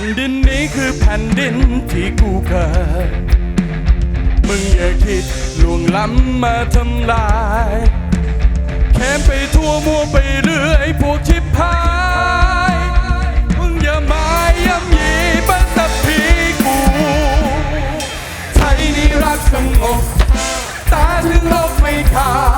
ผ่นดินนี้คือแผ่นดินที่กูเกิด มึงอย่าคิดล่วงล้ำมาทำลายแค้นไปทั่วมัวไปเรื่อยพวกชิบหาย มึงอย่ามาย่ำยีบัสพีกูไทยนี่รักสงบตาถึงลบไม่ขาด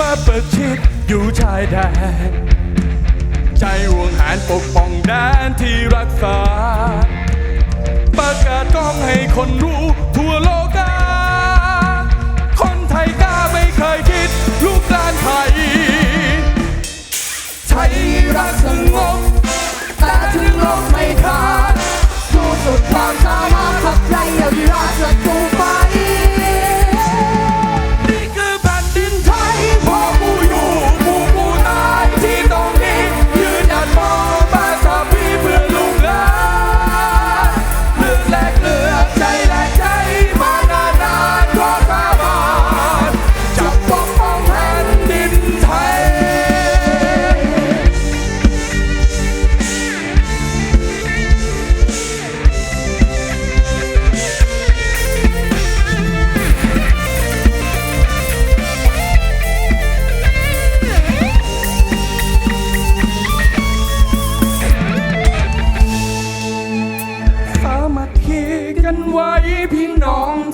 มาประชิดอยู่ชายแดน ใจห่วงหานปกป้องแดนที่รักษา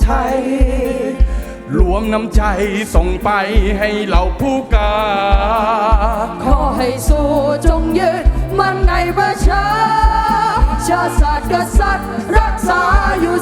ทยรวมน้ำใจส่งไปให้เหล่าผู้กล้าขอให้สู้จงยืนมันในประชา ชาติศาสตร์กษัตริย์รักษาอยู่